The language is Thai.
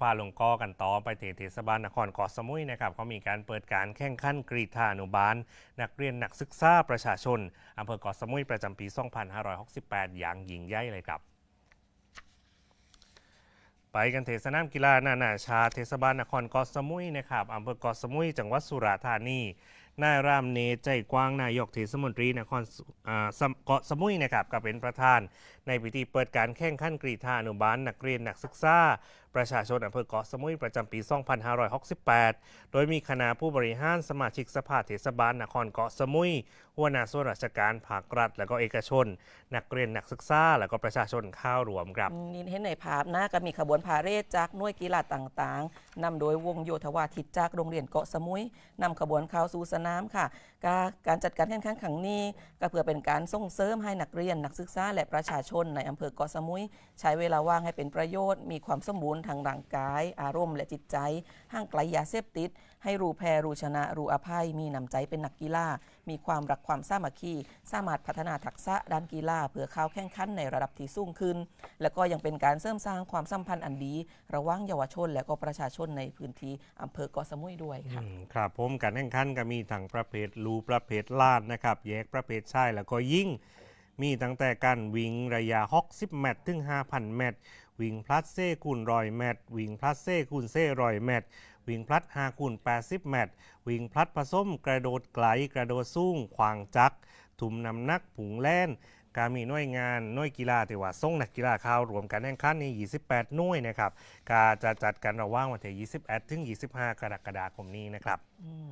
พาลงกอกันต่อไปเทเทศบาลนครเกาะสมุยนะครับเขามีการเปิดการแข่งขันกรีฑานุบาล นักเรียนนักศึกษาประชาชนอำเภอเกาะสมุยประจำปี 2568 อย่างยิ่งใหญ่เลยครับไปกันเทศนามกีฬานานาชาเทศบาลนครเกาะสมุยนะครับอำเภอเกาะสมุย จังหวัดสุราษฎร์ธานี นายรามเนใจกว้างนายกเทศมนตรีนครเกาะสมุยนะครับก็เป็นประธาน ในพิธีเปิดการแข่งขันกรีฑาอนุบาลนักเรียนนักศึกษาประชาชนอำเภอเกาะสมุยประจำปี 2568 โดยมีคณะผู้บริหารสมาชิกสภาเทศบาลนครเกาะสมุยหัวหน้าส่วนราชการภาครัฐ และก็เอกชน นักเรียนนักศึกษาและก็ประชาชนเข้ารวมครับนี่เห็นในภาพนะก็มีขบวนพาเหรดจากหน่วยกีฬาต่างๆนำโดยวงโยธวาทิตจากโรงเรียนเกาะสมุยนำขบวนเข้าสู่สนามค่ะกาการจัดการแข่งขันครั้งนี้ก็เพื่อเป็นการส่งเสริมให้นักเรียน นักศึกษาและประชาชนในอำเภอเกาะสมุย ใช้เวลาว่างให้เป็นประโยชน์ มีความสมบูรณ์ทางร่างกาย อารมณ์และจิตใจ ห่างไกลยาเสพติด ให้รู้แพ้รู้ชนะ รู้อภัย มีน้ำใจเป็นนักกีฬา มีความรักความสามัคคี สามารถพัฒนาทักษะด้านกีฬาเพื่อเข้าแข่งขันในระดับที่สูงขึ้น และก็ยังเป็นการเสริมสร้างความสัมพันธ์อันดี ระหว่างเยาวชน และก็ประชาชนในพื้นที่อำเภอเกาะสมุยด้วยค่ะครับผมการแข่งขันก็มีทั้งประเภทลูประเภทลานนะครับ แยกประเภทชายแล้วก็ยิ่ง มีตั้งแต่การวิ่งระยะ 60เมตรถึง 5,000เมตรวิ่งพลัดเซ่คูณรอยเมตรวิ่งพลัดเซ่คูณเซ่รอยเมตรวิ่งพลัด5คูณ80เมตรวิ่งพลัดผสมกระโดดไกลกระโดดสูงขวางจักถุมนำนักผงแล่นการมีหน่วยงานหน่วยกีฬาที่ว่าส่งนักกีฬาเข้ารวมกันแข่งขันใน 28 หน่วยนะครับ การจะจัดกันระหว่างวันที่21ถึง 25 กรกฎาคมนี้นะครับ